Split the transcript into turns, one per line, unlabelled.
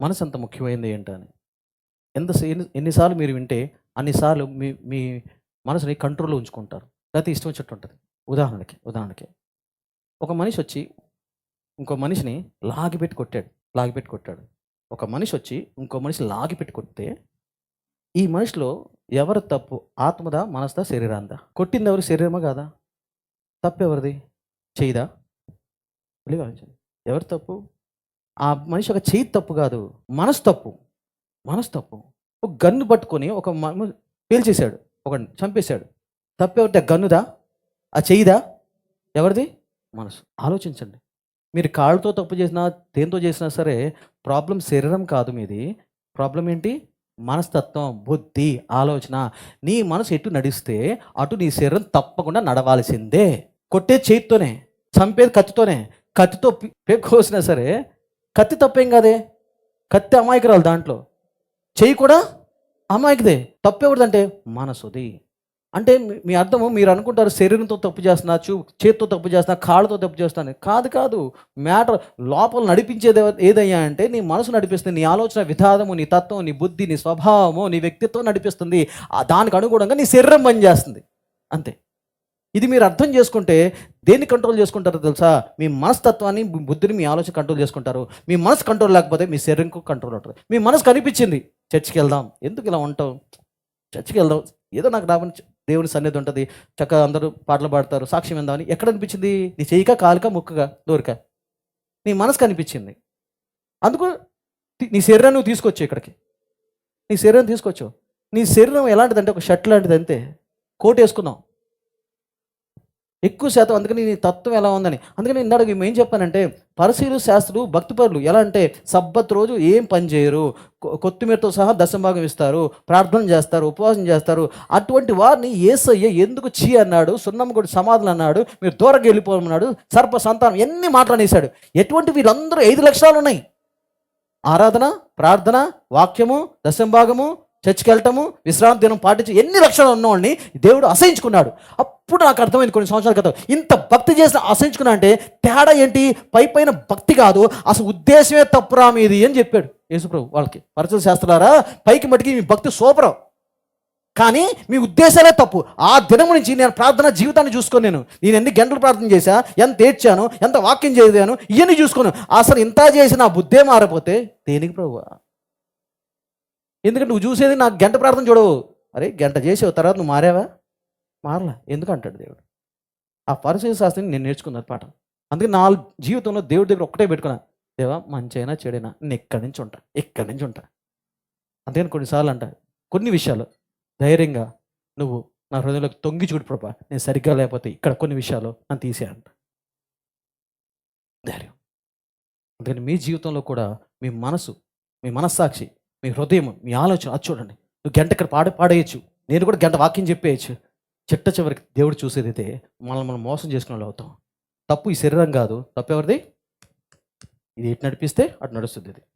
మనసు అంత ముఖ్యమైనది ఏంటని ఎంత ఎన్నిసార్లు మీరు వింటే అన్నిసార్లు మీ మీ మనసుని కంట్రోల్లో ఉంచుకుంటారు. లేకపోతే ఇష్టం వచ్చినట్టు ఉంటుంది. ఉదాహరణకి ఉదాహరణకి. ఒక మనిషి వచ్చి ఇంకో మనిషిని లాగిపెట్టి కొట్టాడు లాగిపెట్టి కొట్టాడు. ఒక మనిషి వచ్చి ఇంకో మనిషి లాగిపెట్టి కొడితే ఈ మనిషిలో ఎవరు తప్పు? ఆత్మదా మనసుదా శరీరాందా కొట్టింది ఎవరు శరీరమా కాదా? తప్పు ఎవరిది చేయదా ఆలోచించండి. ఎవరు తప్పు? ఆ మనిషి ఒక చేయి తప్పు కాదు మనసు తప్పు మనసు తప్పు. ఒక గన్ను పట్టుకొని ఒక పేల్చేశాడు ఒక చంపేశాడు. తప్పు ఆ గన్నుదా? ఆ చెయ్యిదా ఎవరిది? మనసు. ఆలోచించండి. మీరు కాళ్ళతో తప్పు చేసినా దేంతో చేసినా సరే ప్రాబ్లం శరీరం కాదు మీది. ప్రాబ్లం ఏంటి? మనస్తత్వం బుద్ధి ఆలోచన. నీ మనసు ఎటు నడిస్తే అటు నీ శరీరం తప్పకుండా నడవాల్సిందే. కొట్టే చేతితోనే చంపేది కత్తితోనే కత్తితో పి- కోసినా సరే కత్తి తప్పేం కాదే? కత్తి అమాయకురాలు దాంట్లో. చెయ్యి కూడా అమాయకుదే. తప్పెవరిదంటే మనసుది. అంటే మీ- అర్థము మీరు అనుకుంటారు శరీరంతో తప్పు చేస్తున్నా చూ చేతితో తప్పు చేస్తున్నా కాళ్ళతో తప్పు చేస్తాను కాదు కాదు. మ్యాటర్ లోపల నడిపించేది ఏదయ్యా అంటే నీ మనసు నడిపిస్తుంది నీ ఆలోచన విధానము నీ తత్వం నీ బుద్ధి నీ స్వభావము నీ వ్యక్తిత్వం నడిపిస్తుంది. దానికి అనుగుణంగా నీ శరీరం పనిచేస్తుంది. అంతే. ఇది మీరు అర్థం చేసుకుంటే దేన్ని కంట్రోల్ చేసుకుంటారో తెలుసా? మీ మనస్తత్వాన్ని మీ బుద్ధిని మీ ఆలోచన కంట్రోల్ చేసుకుంటారు. మీ మనసు కంట్రోల్ లేకపోతే మీ శరీరంకు కంట్రోల్ ఉంటుంది. మీ మనసు కనిపించింది చర్చికి వెళ్దాం. ఎందుకు ఇలా ఉంటావు? చర్చికి వెళ్దాం. ఏదో నాకు రావని దేవుని సన్నిధి ఉంటుంది. చక్కగా అందరూ పాటలు పాడతారు. సాక్ష్యం విందామని. ఎక్కడ అనిపించింది? నీ చెయ్యిక కాలుక ముక్కగా దోరిక నీ మనసు కనిపించింది. అందుకు నీ శరీరాన్ని నువ్వు తీసుకొచ్చు ఇక్కడికి. నీ శరీరం తీసుకొచ్చు నీ శరీరం ఎలాంటిదంటే ఒక షర్ట్ లాంటిది అంతే కోట్ వేసుకుందాం ఎక్కువ శాతం అందుకని నీ తత్వం ఎలా ఉందని. అందుకని ఇందాక మేము ఏం చెప్పానంటే పరిశీలు శాస్త్రులు భక్తిపరులు ఎలా అంటే సబ్బత్ రోజు ఏం పని చేయరు. కొ- కొత్తిమీరతో సహా దశభాగం ఇస్తారు ప్రార్థన చేస్తారు ఉపవాసం చేస్తారు. అటువంటి వారిని ఏసయ్య ఎందుకు చీ అన్నాడు సున్నం కూడా సమాధులు అన్నాడు మీరు దూరంగా వెళ్ళిపోమన్నాడు సర్ప సంతానం ఎన్ని మాట్లాడేశాడు ఎటువంటి వీళ్ళందరూ ఐదు లక్షణాలు ఉన్నాయి. ఆరాధన ప్రార్థన వాక్యము దశంభాగము చర్చికి వెళ్ళటము విశ్రాంతి దినం పాటించి ఎన్ని లక్షణాలు ఉన్నవాడిని దేవుడు అసహించుకున్నాడు. అప్పుడు నాకు అర్థమైంది కొన్ని సంవత్సరాల క్రితం. ఇంత భక్తి చేసిన అసహించుకున్నా అంటే తేడా ఏంటి? పై పైన భక్తి కాదు అసలు ఉద్దేశమే తప్పురా మీది అని చెప్పాడు యేసుప్రభు వాళ్ళకి. పరిచయం చేస్తున్నారా పైకి మటుకి మీ భక్తి సూపరం. కానీ మీ ఉద్దేశాలే తప్పు. ఆ దినం నుంచి నేను ప్రార్థన జీవితాన్ని చూసుకొని నేను నేను ఎన్ని గంటలు ప్రార్థన చేశా ఎంత ఏడ్చాను ఎంత వాక్యం చేశాను ఇవన్నీ చూసుకున్నాను అసలు ఇంత చేసి నా బుద్ధే మారిపోతే దేనికి ప్రభు ఎందుకంటే నువ్వు చూసేది నాకు గంట ప్రార్థన చూడవు. అరే గంట చేసావు తర్వాత నువ్వు మారావా? మారలా. ఎందుకు అంటాడు దేవుడు? ఆ పరిశీలి శాస్త్రం నేను నేర్చుకున్నాను పాఠం. అందుకే నా జీవితంలో దేవుడి దగ్గర ఒక్కటే పెట్టుకున్నా. దేవా మంచైనా చెడైనా నేను ఎక్కడి నుంచి ఉంటా ఎక్కడి నుంచి ఉంటా. అందుకని కొన్నిసార్లు అంట కొన్ని విషయాలు ధైర్యంగా నువ్వు నా హృదయంలోకి తొంగి చూడు ప్రభా నేను సరిగ్గా లేకపోతే ఇక్కడ కొన్ని విషయాలు నన్ను తీసేయంట ధైర్యం. అందుకని మీ జీవితంలో కూడా మీ మనసు మీ మనస్సాక్షి మీ హృదయం మీ ఆలోచన అది చూడండి. నువ్వు గంట ఇక్కడ పాడ పాడేయచ్చు. నేను కూడా గంట వాక్యం చెప్పేయచ్చు. చిట్ట చివరికి దేవుడు చూసేది అయితే మనల్ని మనం మోసం చేసుకునే వాళ్ళు అవుతాం. తప్పు ఈ శరీరం కాదు. తప్పు ఎవరిది? ఇది ఎటు నడిపిస్తే అటు నడుస్తుంది ఇది.